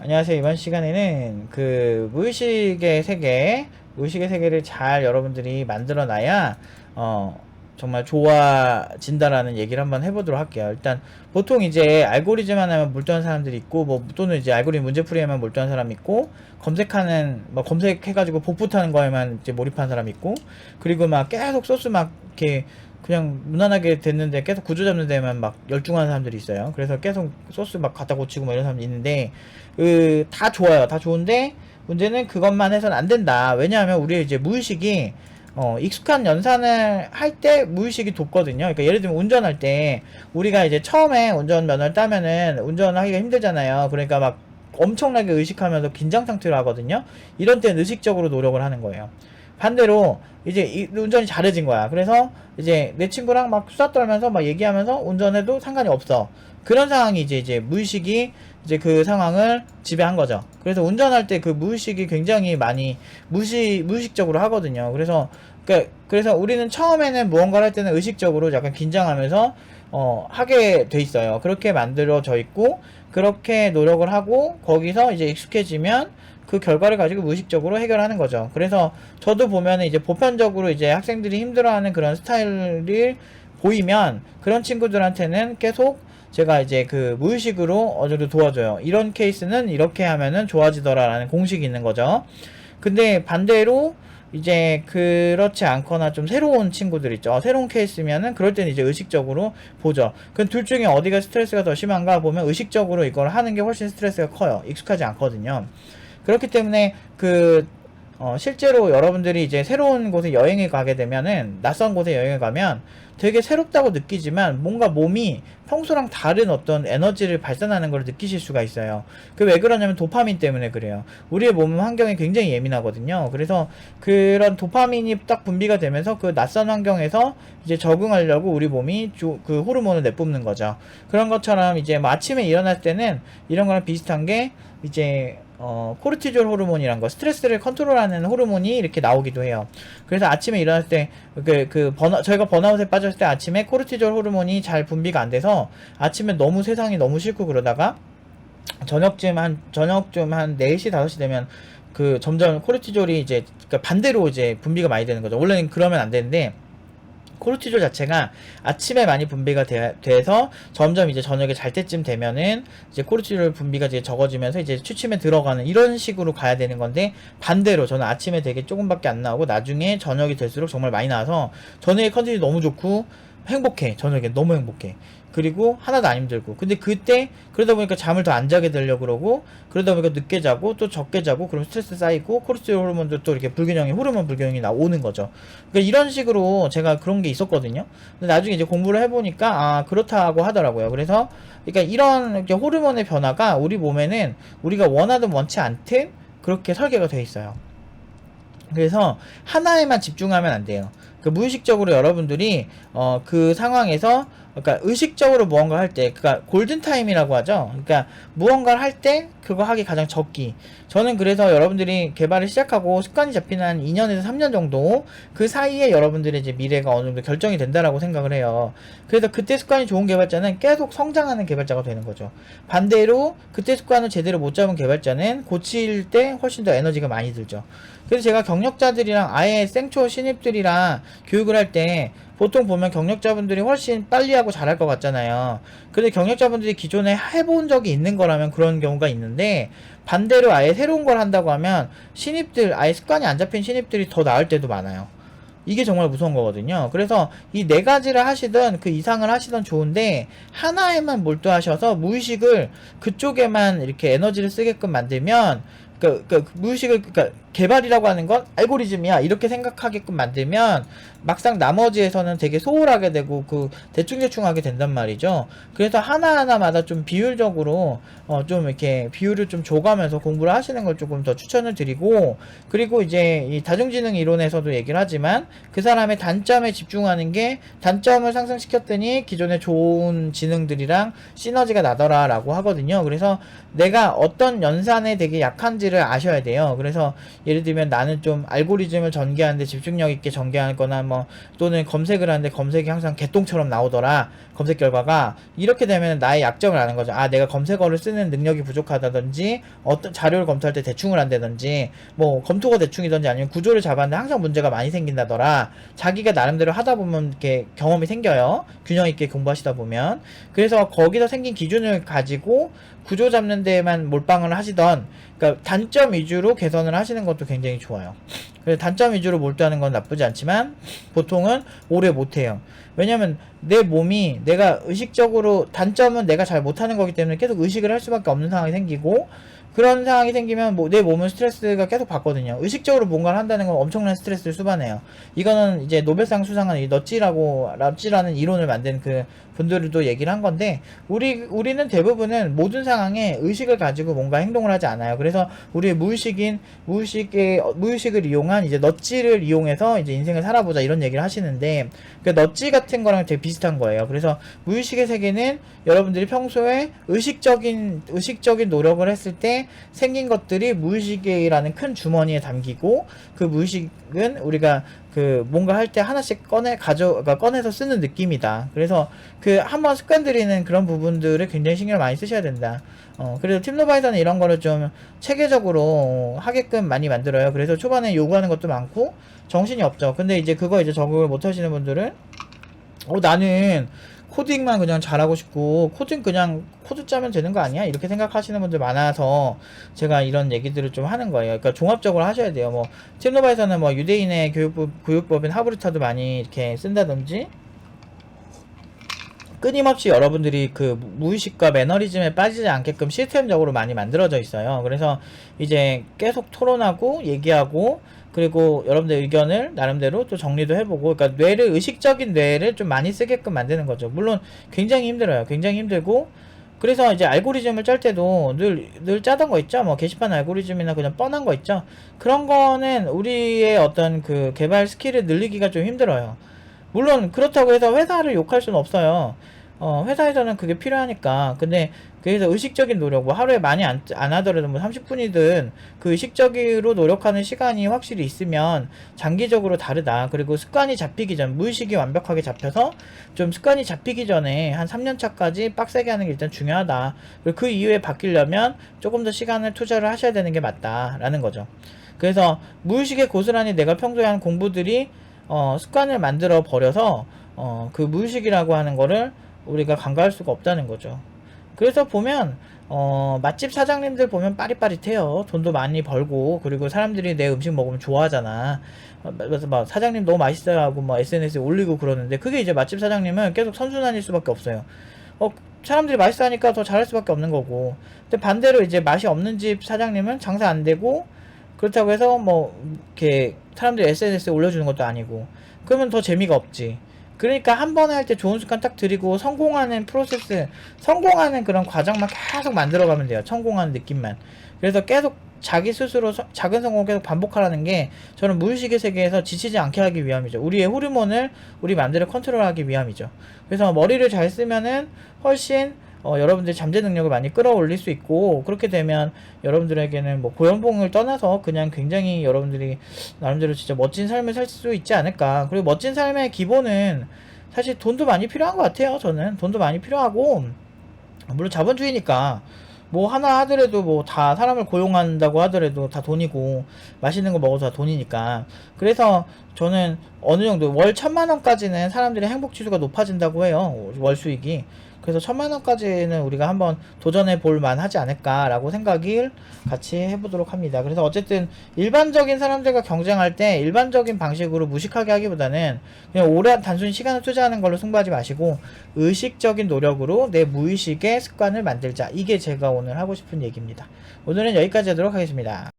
안녕하세요. 이번 시간에는 그 무의식의 세계, 무의식의 세계를 잘 여러분들이 만들어 놔야 어 정말 좋아진다라는 얘기를 한번 해보도록 할게요. 일단 보통 이제 알고리즘 하나만 몰두한 사람들이 있고 뭐 또는 이제 알고리즘 문제풀이에만 몰두한 사람 있고 검색하는 뭐 검색해가지고 복붙하는 거에만 이제 몰입한 사람 있고 그리고 막 계속 소스 막 이렇게 그냥 무난하게 됐는데 계속 구조 잡는 데만 막 열중하는 사람들이 있어요. 그래서 계속 소스 막 갖다 고치고 뭐 이런 사람이 있는데 그다 좋아요. 다 좋은데 문제는 그것만 해서는 안 된다. 왜냐하면 우리 이제 무의식이 어, 익숙한 연산을 할 때 무의식이 돋거든요. 그러니까 예를 들면 운전할 때 우리가 이제 처음에 운전면허를 따면은 운전하기가 힘들잖아요. 그러니까 막 엄청나게 의식하면서 긴장 상태로 하거든요. 이런 때는 의식적으로 노력을 하는 거예요. 반대로 이제 이- 운전이 잘해진 거야. 그래서 이제 내 친구랑 막 수다 떨면서 막 얘기하면서 운전해도 상관이 없어. 그런 상황이 이제 이제 무의식이 이제 그 상황을 지배한 거죠. 그래서 운전할 때 그 무의식이 굉장히 많이 무시 무의식적으로 하거든요. 그래서 그 그래서 우리는 처음에는 무언가를 할 때는 의식적으로 약간 긴장하면서 어 하게 돼 있어요. 그렇게 만들어져 있고 그렇게 노력을 하고 거기서 이제 익숙해지면 그 결과를 가지고 무의식적으로 해결하는 거죠. 그래서 저도 보면은 이제 보편적으로 이제 학생들이 힘들어하는 그런 스타일을 보이면 그런 친구들한테는 계속 제가 이제 그 무의식으로 어느 정도 도와줘요. 이런 케이스는 이렇게 하면은 좋아지더라라는 공식이 있는 거죠. 근데 반대로 이제 그렇지 않거나 좀 새로운 친구들 있죠. 새로운 케이스면은 그럴 때는 이제 의식적으로 보죠. 그둘 중에 어디가 스트레스가 더 심한가 보면 의식적으로 이걸 하는 게 훨씬 스트레스가 커요. 익숙하지 않거든요. 그렇기 때문에 그 어, 실제로 여러분들이 이제 새로운 곳에 여행을 가게 되면은 낯선 곳에 여행을 가면 되게 새롭다고 느끼지만 뭔가 몸이 평소랑 다른 어떤 에너지를 발산하는 걸 느끼실 수가 있어요. 그 왜 그러냐면 도파민 때문에 그래요. 우리의 몸은 환경에 굉장히 예민하거든요. 그래서 그런 도파민이 딱 분비가 되면서 그 낯선 환경에서 이제 적응하려고 우리 몸이 조- 그 호르몬을 내뿜는 거죠. 그런 것처럼 이제 뭐 아침에 일어날 때는 이런 거랑 비슷한 게 이제 어, 코르티졸 호르몬이란 거, 스트레스를 컨트롤하는 호르몬이 이렇게 나오기도 해요. 그래서 아침에 일어날 때, 그, 그, 번아, 저희가 번아웃에 빠졌을 때 아침에 코르티졸 호르몬이 잘 분비가 안 돼서 아침에 너무 세상이 너무 싫고 그러다가 저녁쯤 한, 저녁쯤 한 4시, 5시 되면 그 점점 코르티졸이 이제, 그러니까 반대로 이제 분비가 많이 되는 거죠. 원래는 그러면 안 되는데, 코르티졸 자체가 아침에 많이 분비가 돼, 서 점점 이제 저녁에 잘 때쯤 되면은 이제 코르티졸 분비가 이제 적어지면서 이제 취침에 들어가는 이런 식으로 가야 되는 건데 반대로 저는 아침에 되게 조금밖에 안 나오고 나중에 저녁이 될수록 정말 많이 나와서 저녁에 컨디션이 너무 좋고 행복해. 저녁에 너무 행복해. 그리고 하나도 안 힘들고. 근데 그때 그러다 보니까 잠을 더 안 자게 되려고 그러고 그러다 보니까 늦게 자고 또 적게 자고 그럼 스트레스 쌓이고 코르티졸 호르몬도 또 이렇게 불균형이 호르몬 불균형이 나오는 거죠. 그러니까 이런 식으로 제가 그런 게 있었거든요. 근데 나중에 이제 공부를 해 보니까 아 그렇다고 하더라고요. 그래서 그러니까 이런 호르몬의 변화가 우리 몸에는 우리가 원하든 원치 않든 그렇게 설계가 돼 있어요. 그래서 하나에만 집중하면 안 돼요. 그 무의식적으로 여러분들이 어 그 상황에서 그러니까 의식적으로 무언가 할 때 그러니까 골든 타임이라고 하죠. 그러니까 무언가를 할 때 그거 하기 가장 적기. 저는 그래서 여러분들이 개발을 시작하고 습관이 잡히는 한 2년에서 3년 정도 그 사이에 여러분들의 이제 미래가 어느 정도 결정이 된다라고 생각을 해요. 그래서 그때 습관이 좋은 개발자는 계속 성장하는 개발자가 되는 거죠. 반대로 그때 습관을 제대로 못 잡은 개발자는 고칠 때 훨씬 더 에너지가 많이 들죠. 그래서 제가 경력자들이랑 아예 생초 신입들이랑 교육을 할 때 보통 보면 경력자분들이 훨씬 빨리 하고 잘할 것 같잖아요. 근데 경력자분들이 기존에 해본 적이 있는 거라면 그런 경우가 있는데 반대로 아예 새로운 걸 한다고 하면 신입들 아예 습관이 안 잡힌 신입들이 더 나을 때도 많아요. 이게 정말 무서운 거거든요. 그래서 이 네 가지를 하시던 그 이상을 하시던 좋은데 하나에만 몰두하셔서 무의식을 그쪽에만 이렇게 에너지를 쓰게끔 만들면 그, 그, 그 무의식을 그러니까 개발이라고 하는 건 알고리즘이야 이렇게 생각하게끔 만들면 막상 나머지에서는 되게 소홀하게 되고 그 대충대충 하게 된단 말이죠. 그래서 하나하나마다 좀 비율적으로 어 좀 이렇게 비율을 좀 줘가면서 공부를 하시는 걸 조금 더 추천을 드리고 그리고 이제 이 다중지능 이론에서도 얘기를 하지만 그 사람의 단점에 집중하는 게 단점을 상승시켰더니 기존의 좋은 지능들이랑 시너지가 나더라 라고 하거든요. 그래서 내가 어떤 연산에 되게 약한지를 아셔야 돼요. 그래서 예를 들면 나는 좀 알고리즘을 전개하는데 집중력 있게 전개하거나 뭐 또는 검색을 하는데 검색이 항상 개똥처럼 나오더라. 검색 결과가 이렇게 되면 나의 약점을 아는 거죠. 아 내가 검색어를 쓰는 능력이 부족하다든지 어떤 자료를 검토할 때 대충을 한다든지 뭐 검토가 대충이든지 아니면 구조를 잡았는데 항상 문제가 많이 생긴다더라. 자기가 나름대로 하다 보면 이렇게 경험이 생겨요. 균형 있게 공부하시다 보면. 그래서 거기서 생긴 기준을 가지고 구조 잡는 데에만 몰빵을 하시던 그러니까 단점 위주로 개선을 하시는 것도 굉장히 좋아요. 그래서 단점 위주로 몰두하는 건 나쁘지 않지만 보통은 오래 못해요. 왜냐면 내 몸이 내가 의식적으로 단점은 내가 잘 못하는 거기 때문에 계속 의식을 할 수밖에 없는 상황이 생기고 그런 상황이 생기면 뭐 내 몸은 스트레스가 계속 받거든요. 의식적으로 뭔가를 한다는 건 엄청난 스트레스를 수반해요. 이거는 이제 노벨상 수상한 이 넛지라고 랍지라는 이론을 만든 그 분들도 얘기를 한 건데 우리 우리는 대부분은 모든 상황에 의식을 가지고 뭔가 행동을 하지 않아요. 그래서 우리의 무의식인 무의식의 무의식을 이용한 이제 넛지를 이용해서 이제 인생을 살아보자 이런 얘기를 하시는데 그 넛지 같은 거랑 되게 비슷한 거예요. 그래서 무의식의 세계는 여러분들이 평소에 의식적인 의식적인 노력을 했을 때 생긴 것들이 무의식이라는 큰 주머니에 담기고 그 무의식은 우리가 그 뭔가 할 때 하나씩 꺼내 가져 그러니까 꺼내서 쓰는 느낌이다. 그래서 그 한번 습관 들이는 그런 부분들을 굉장히 신경을 많이 쓰셔야 된다. 어 그래서 팀노바에서는 이런 거를 좀 체계적으로 하게끔 많이 만들어요. 그래서 초반에 요구하는 것도 많고 정신이 없죠. 근데 이제 그거 이제 적응을 못 하시는 분들은 어 나는 코딩만 그냥 잘하고 싶고 코딩 그냥 코드 짜면 되는 거 아니야? 이렇게 생각하시는 분들 많아서 제가 이런 얘기들을 좀 하는 거예요. 그러니까 종합적으로 하셔야 돼요. 뭐 팀노바에서는 뭐 유대인의 교육법 교육법인 하브르타도 많이 이렇게 쓴다든지 끊임없이 여러분들이 그 무의식과 매너리즘에 빠지지 않게끔 시스템적으로 많이 만들어져 있어요. 그래서 이제 계속 토론하고 얘기하고 그리고 여러분들 의견을 나름대로 또 정리도 해보고 그러니까 뇌를 의식적인 뇌를 좀 많이 쓰게끔 만드는 거죠. 물론 굉장히 힘들어요. 굉장히 힘들고 그래서 이제 알고리즘을 짤 때도 늘, 늘 짜던 거 있죠? 뭐, 게시판 알고리즘이나 그냥 뻔한 거 있죠? 그런 거는 우리의 어떤 그 개발 스킬을 늘리기가 좀 힘들어요. 물론, 그렇다고 해서 회사를 욕할 수는 없어요. 어, 회사에서는 그게 필요하니까. 근데, 그래서 의식적인 노력, 뭐 하루에 많이 안, 안 하더라도 뭐 30분이든 그 의식적으로 노력하는 시간이 확실히 있으면 장기적으로 다르다. 그리고 습관이 잡히기 전, 무의식이 완벽하게 잡혀서 좀 습관이 잡히기 전에 한 3년 차까지 빡세게 하는 게 일단 중요하다. 그리고 그 이후에 바뀌려면 조금 더 시간을 투자를 하셔야 되는 게 맞다라는 거죠. 그래서 무의식에 고스란히 내가 평소에 한 공부들이 어, 습관을 만들어 버려서 어, 그 무의식이라고 하는 거를 우리가 간과할 수가 없다는 거죠. 그래서 보면 어, 맛집 사장님들 보면 빠릿빠릿해요. 돈도 많이 벌고 그리고 사람들이 내 음식 먹으면 좋아하잖아. 어, 그래서 막 사장님 너무 맛있어요 하고 막 SNS에 올리고 그러는데 그게 이제 맛집 사장님은 계속 선순환일 수밖에 없어요. 어, 사람들이 맛있어 하니까 더 잘할 수밖에 없는 거고. 근데 반대로 이제 맛이 없는 집 사장님은 장사 안 되고 그렇다고 해서 뭐 이렇게 사람들이 SNS에 올려주는 것도 아니고 그러면 더 재미가 없지. 그러니까 한 번에 할 때 좋은 습관 딱 들이고 성공하는 프로세스, 성공하는 그런 과정만 계속 만들어가면 돼요. 성공하는 느낌만. 그래서 계속 자기 스스로 서- 작은 성공을 계속 반복하라는 게 저는 무의식의 세계에서 지치지 않게 하기 위함이죠. 우리의 호르몬을 우리 마음대로 컨트롤하기 위함이죠. 그래서 머리를 잘 쓰면은 훨씬 어, 여러분들 잠재 능력을 많이 끌어올릴 수 있고 그렇게 되면 여러분들에게는 뭐 고연봉을 떠나서 그냥 굉장히 여러분들이 나름대로 진짜 멋진 삶을 살 수 있지 않을까. 그리고 멋진 삶의 기본은 사실 돈도 많이 필요한 것 같아요 저는. 돈도 많이 필요하고 물론 자본주의니까 뭐 하나 하더라도 뭐 다 사람을 고용한다고 하더라도 다 돈이고 맛있는 거 먹어도 다 돈이니까. 그래서 저는 어느 정도 월 천만 원까지는 사람들의 행복 지수가 높아진다고 해요 월 수익이 그래서 천만 원까지는 우리가 한번 도전해 볼 만하지 않을까라고 생각을 같이 해보도록 합니다. 그래서 어쨌든 일반적인 사람들과 경쟁할 때 일반적인 방식으로 무식하게 하기보다는 그냥 오래 단순히 시간을 투자하는 걸로 승부하지 마시고 의식적인 노력으로 내 무의식의 습관을 만들자. 이게 제가 오늘 하고 싶은 얘기입니다. 오늘은 여기까지 하도록 하겠습니다.